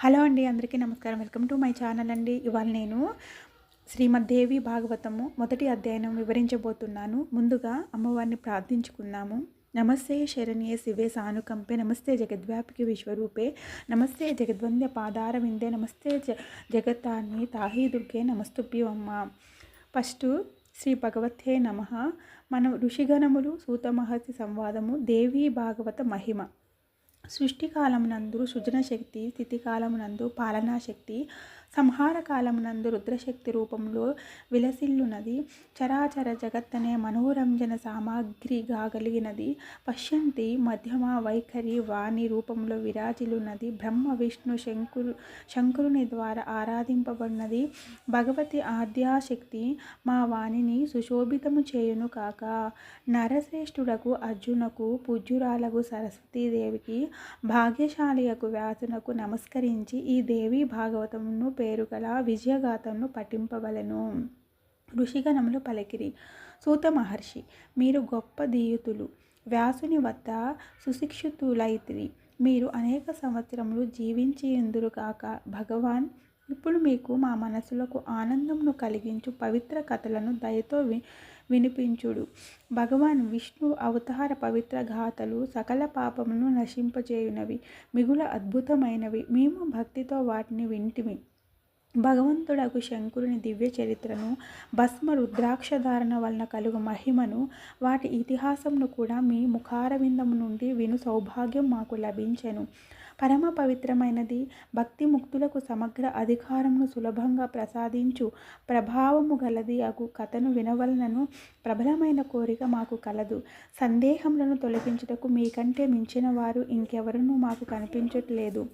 Hello అండి అందరికీ నమస్కారం. వెల్కమ్ టు మై ఛానల్ అండి. ఇవాళ నేను శ్రీమద్దేవి భాగవతము మొదటి అధ్యయనం వివరించబోతున్నాను. ముందుగా అమ్మవారిని ప్రార్థించుకుందాము. నమస్తే శరణ్యే శివే సానుకంపే నమస్తే జగద్వ్యాపికి విశ్వరూపే నమస్తే జగద్వంద్య పాదార విందే నమస్తే జ జగత్తాన్ని తాహి దుర్గే నమస్తుభ్యమమ్మ ఫస్ట్ శ్రీ భగవతే నమ. మనం ఋషిగణములు సూతమహతి సంవాదము దేవీ భాగవత మహిమ. సృష్టికాలమునందు సృజన శక్తి స్థితికాలమునందు పాలనా శక్తి సంహార కాలమునందు రుద్రశక్తి రూపంలో విలసిల్లునది. చరాచర జగత్తనే మనోరంజన సామాగ్రిగా కలిగినది పశ్యంతి మధ్యమ వైఖరి వాణి రూపంలో విరాజిలున్నది బ్రహ్మ విష్ణు శంకురు శంకరుని ద్వారా ఆరాధింపబడినది. భగవతి ఆద్యాశక్తి మా వాణిని సుశోభితము చేయును కాక నరశ్రేష్ఠుడకు అర్జునకు పూజ్యురాలకు సరస్వతీదేవికి భాగ్యశాలియకు వ్యాసునకు నమస్కరించి ఈ దేవి భాగవతమును పేరుగల విజయగాథను పఠింపవలను. ఋషిగణములు పలికిరి సూత మహర్షి మీరు గొప్ప దీయుతులు. వ్యాసుని వద్ద సుశిక్షితులైతిరి. మీరు అనేక సంవత్సరములు జీవించి ఎందురు కాక భగవాన్ ఇప్పుడు మీకు మా మనసులకు ఆనందంను కలిగించు పవిత్ర కథలను దయతో వి వినిపించుడు. భగవాన్ విష్ణు అవతార పవిత్ర గాథలు సకల పాపమును నశింపజేయునవి. మిగుల అద్భుతమైనవి. మేము భక్తితో వాటిని వింటిమి. భగవంతుడకు శంకురుని దివ్య చరిత్రను భస్మ రుద్రాక్ష ధారణ వలన కలుగు మహిమను వాటి ఇతిహాసంను కూడా మీ ముఖారవిందము నుండి విను సౌభాగ్యం మాకు లభించెను. పరమ పవిత్రమైనది భక్తి ముక్తులకు సమగ్ర అధికారమును సులభంగా ప్రసాదించు ప్రభావము గలది అగు కథను వినవలనను ప్రబలమైన కోరిక మాకు కలదు. సందేహములను తొలగించుటకు మీకంటే మించిన వారు ఇంకెవరూ మాకు కనిపించట్లేదు.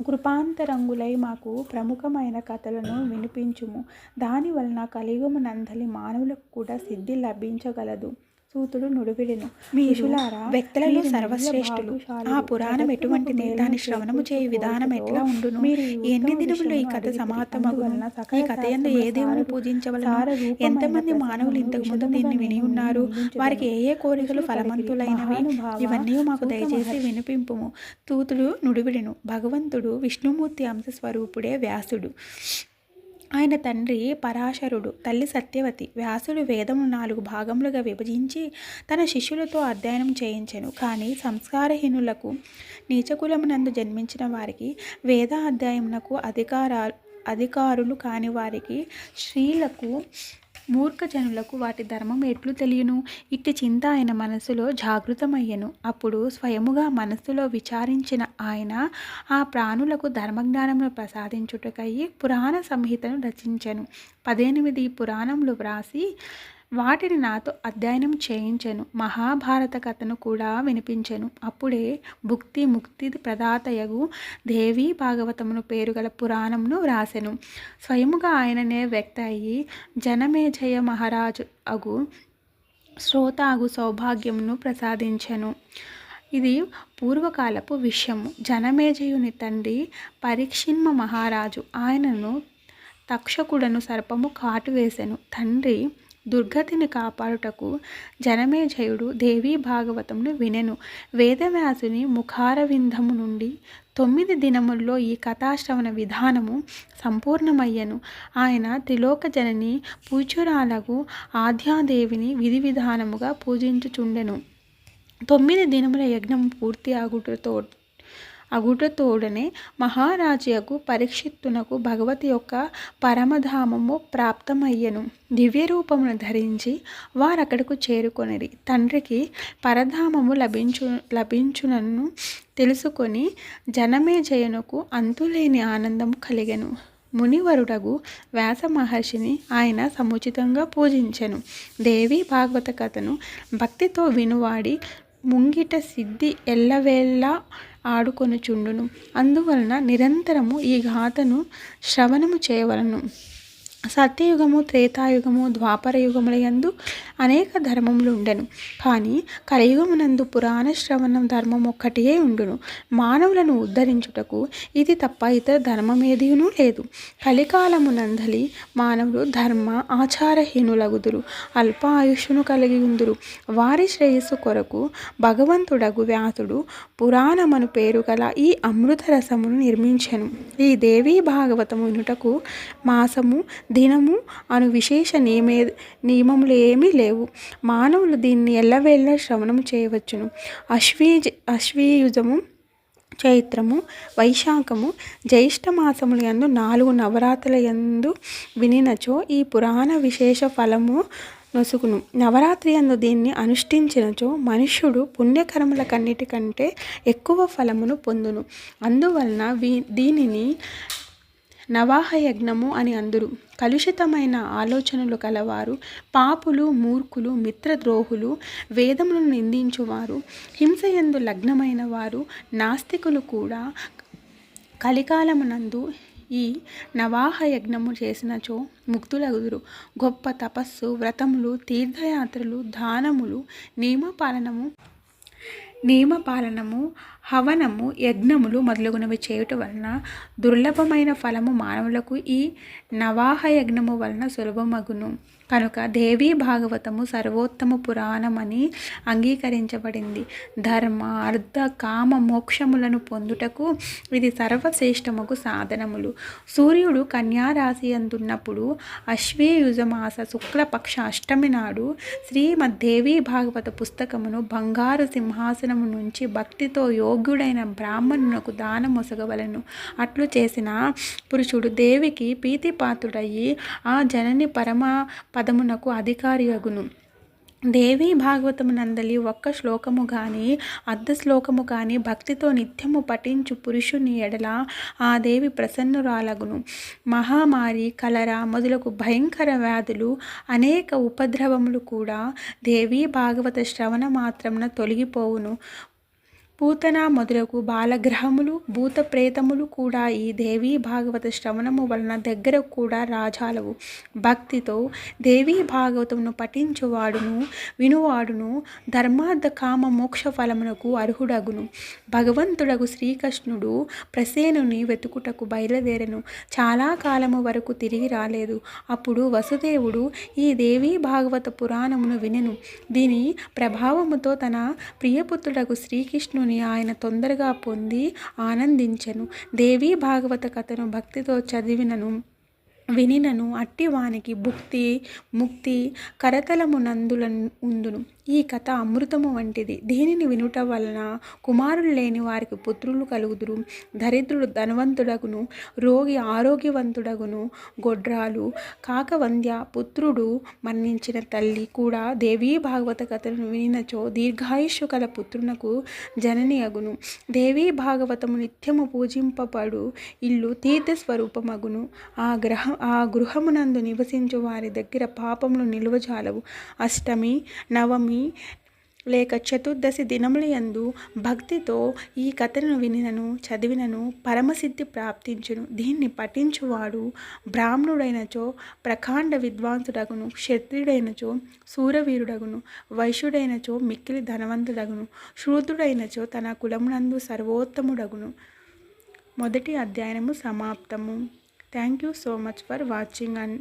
కృపాంతరంగులై మాకు ప్రముఖమైన కథలను వినిపించుము. దాని వలన కలియుగమునందలి మానవులకు కూడా సిద్ధి లభించగలదు. సూతుడు నుడివిడెను. మీరులారా వ్యక్తులలో సర్వశ్రేష్ఠులు. ఆ పురాణం ఎటువంటిది దాని శ్రవణము చేయు విధానం ఎట్లా ఉండును? ఎన్ని దినములు ఈ కథ సమాప్తమగును? ఈ కథ ఎందు ఏ దేవుని పూజించవలను ఎంతమంది మానవులు ఇంతకు ముందు దీన్ని విని ఉన్నారు వారికి ఏ ఏ కోరికలు ఫలవంతులైనవి ఇవన్నీ మాకు దయచేసి వినిపింపుము. తూతుడు నుడివిడెను. భగవంతుడు విష్ణుమూర్తి అంశ స్వరూపుడే వ్యాసుడు. ఆయన తండ్రి పరాశరుడు తల్లి సత్యవతి. వ్యాసుడు వేదము నాలుగు భాగములుగా విభజించి తన శిష్యులతో అధ్యయనం చేయించెను. కానీ సంస్కారహీనులకు నీచకులమునందు జన్మించిన వారికి వేద అధ్యాయమునకు అధికారాలు అధికారులు కాని వారికి స్త్రీలకు మూర్ఖజనులకు వాటి ధర్మం ఎట్లు తెలియను? ఇట్టి చింత ఆయన మనసులో జాగృతమయ్యను. అప్పుడు స్వయముగా మనస్సులో విచారించిన ఆయన ఆ ప్రాణులకు ధర్మజ్ఞానమును ప్రసాదించుటకై పురాణ సంహితను రచించెను. పద్దెనిమిది పురాణములు వ్రాసి వాటిని నాతో అధ్యయనం చేయించెను. మహాభారత కథను కూడా వినిపించెను. అప్పుడే భుక్తి ముక్తి ప్రదాతయగు దేవి భాగవతమును పేరుగల పురాణమును వ్రాసెను. స్వయముగా ఆయననే వ్యక్త అయ్యి జనమేజయ మహారాజు అగు శ్రోతాగు సౌభాగ్యమును ప్రసాదించెను. ఇది పూర్వకాలపు విషయము. జనమేజయుని తండ్రి పరీక్షిన్మ మహారాజు ఆయనను తక్షకుడను సర్పము కాటు వేసెను. తండ్రి దుర్గతిని కాపాడుటకు జనమేజయుడు దేవీ భాగవతమును వినెను. వేదవ్యాసుని ముఖారవిందము నుండి తొమ్మిది దినముల్లో ఈ కథాశ్రవణ విధానము సంపూర్ణమయ్యను. ఆయన త్రిలోక జనని పూజ్యురాలకు ఆద్యాదేవిని విధి విధానముగా పూజించుచుండెను. తొమ్మిది దినముల యజ్ఞం పూర్తి ఆగుటతో అగుటతోడనే మహారాజుయకు పరీక్షిత్తునకు భగవతి యొక్క పరమధామము ప్రాప్తమయ్యను. దివ్య రూపమును ధరించి వారక్కడకు చేరుకొనిరి. తండ్రికి పరధామము లభించు లభించునను తెలుసుకొని జనమే జయనుకు అంతులేని ఆనందం కలిగెను. మునివరుడగు వ్యాస మహర్షిని ఆయన సముచితంగా పూజించెను. దేవి భాగవత కథను భక్తితో వినువాడి ముంగిట సిద్ధి ఎల్లవేళ్ళ ఆడుకొనుచుండును అందువలన నిరంతరము ఈ గాథను శ్రవణము చేయవలను. సత్యయుగము త్రేతాయుగము ద్వాపర యుగముల యందు అనేక ధర్మములు ఉండెను. కానీ కలియుగమునందు పురాణ శ్రవణం ధర్మం ఒక్కటియే ఉండును. మానవులను ఉద్ధరించుటకు ఇది తప్ప ఇతర ధర్మమేదియునూ లేదు. కలికాలమునందలి మానవులు ధర్మ ఆచారహీనులగుదురు. అల్ప ఆయుష్ను కలిగి ఉందురు. వారి శ్రేయస్సు కొరకు భగవంతుడగు వ్యాసుడు పురాణమను పేరు గల ఈ అమృత రసమును నిర్మించెను. ఈ దేవీ భాగవతము వినుటకు మాసము దినము అను విశేష నియమే నియమములు ఏమీ లేవు. మానవులు దీన్ని ఎల్లవేళ్ళ శ్రవణము చేయవచ్చును. అశ్వీజ అశ్వీయుజము చైత్రము వైశాఖము జ్యేష్ఠ మాసముల యందు నాలుగు నవరాత్రుల యందు వినినచో ఈ పురాణ విశేష ఫలము నొసుగును. నవరాత్రి అందు దీన్ని అనుష్ఠించినచో మనుష్యుడు పుణ్యకర్మల కన్నిటికంటే ఎక్కువ ఫలమును పొందును. అందువలన వీ దీనిని నవాహ యజ్ఞము అని అందురు. కలుషితమైన ఆలోచనలు కలవారు. పాపులు మూర్ఖులు మిత్రద్రోహులు వేదములను నిందించువారు. హింసయందు లగ్నమైన వారు నాస్తికులు కూడా కలికాలమునందు ఈ నవాహ యజ్ఞము చేసినచో ముక్తులగుదురు. గొప్ప తపస్సు వ్రతములు తీర్థయాత్రలు దానములు నియమపాలనము నియమపాలనము హవనము యజ్ఞములు మొదలగునవి చేయుట వలన దుర్లభమైన ఫలము మానవులకు ఈ నవాహ యజ్ఞము వలన సులభమగును. కనుక దేవీ భాగవతము సర్వోత్తమ పురాణమని అంగీకరించబడింది. ధర్మ అర్ధ కామ మోక్షములను పొందుటకు ఇది సర్వశ్రేష్టముకు సాధనములు. సూర్యుడు కన్యారాశి అందున్నప్పుడు అశ్వయుజమాస శుక్లపక్ష అష్టమి నాడు శ్రీమద్దేవీ భాగవత పుస్తకమును బంగారు సింహాసనము నుంచి భక్తితో యోగ్యుడైన బ్రాహ్మణునకు దానమొసగవలను. అట్లు చేసిన పురుషుడు దేవికి ప్రీతిపాత్రుడయ్యి ఆ జనని పరమ పదమునకు అధికారి అగును దేవి భాగవతము నందలి ఒక్క శ్లోకము కానీ అర్ధ శ్లోకము కానీ భక్తితో నిత్యము పఠించు పురుషుని ఎడల ఆ దేవి ప్రసన్నురాలగును. మహామారి కలరా మొదలగు భయంకర వ్యాధులు అనేక ఉపద్రవములు కూడా దేవి భాగవత శ్రవణ మాత్రమున తొలగిపోవును. పూతన మొదలగు బాలగ్రహములు భూత ప్రేతములు కూడా ఈ దేవీ భాగవత శ్రవణము వలన దగ్గర కూడా రాజాలవు. భక్తితో దేవీ భాగవతమును పఠించువాడును వినువాడును ధర్మార్థ కామ మోక్ష ఫలమునకు అర్హుడగును. భగవంతుడగు శ్రీకృష్ణుడు ప్రసేనుని వెతుకుటకు బయలుదేరను. చాలా కాలము వరకు తిరిగి రాలేదు. అప్పుడు వసుదేవుడు ఈ దేవీ భాగవత పురాణమును వినెను. దీని ప్రభావముతో తన ప్రియపుత్రుడగు శ్రీకృష్ణుని ఆయన తొందరగా పొంది ఆనందించెను. దేవీ భాగవత కథను భక్తితో చదివినను వినినను అట్టివానికి భుక్తి ముక్తి కరతలమునందుల ఉందును. ఈ కథ అమృతము వంటిది. దీనిని వినుట వలన కుమారులు లేని వారికి పుత్రులు కలుగుదురు. దరిద్రుడు ధనవంతుడగును రోగి ఆరోగ్యవంతుడగును గొడ్రాలు కాకవంద్య పుత్రుడు మరణించిన తల్లి కూడా దేవీ భాగవత కథను వినినచో దీర్ఘాయుష్యు కల పుత్రునకు జనని అగును. దేవీ భాగవతము నిత్యము పూజింపబడు ఇల్లు తీర్థస్వరూపమగును. ఆ గ్రహ ఆ గృహమునందు నివసించు వారి దగ్గర పాపములు నిలువజాలవు. అష్టమి నవమి లేక చతుర్దశి దినముల యందు భక్తితో ఈ కథను వినినను చదివినను పరమసిద్ధి ప్రాప్తించును. దీన్ని పఠించువాడు బ్రాహ్మణుడైనచో ప్రకాండ విద్వాంసుడగును క్షత్రియుడైనచో శూరవీరుడగును వైశ్యుడైనచో మిక్కిలి ధనవంతుడగును శూద్రుడైనచో తన కులమునందు సర్వోత్తముడగును. మొదటి అధ్యయనము సమాప్తము. Thank you so much for watching and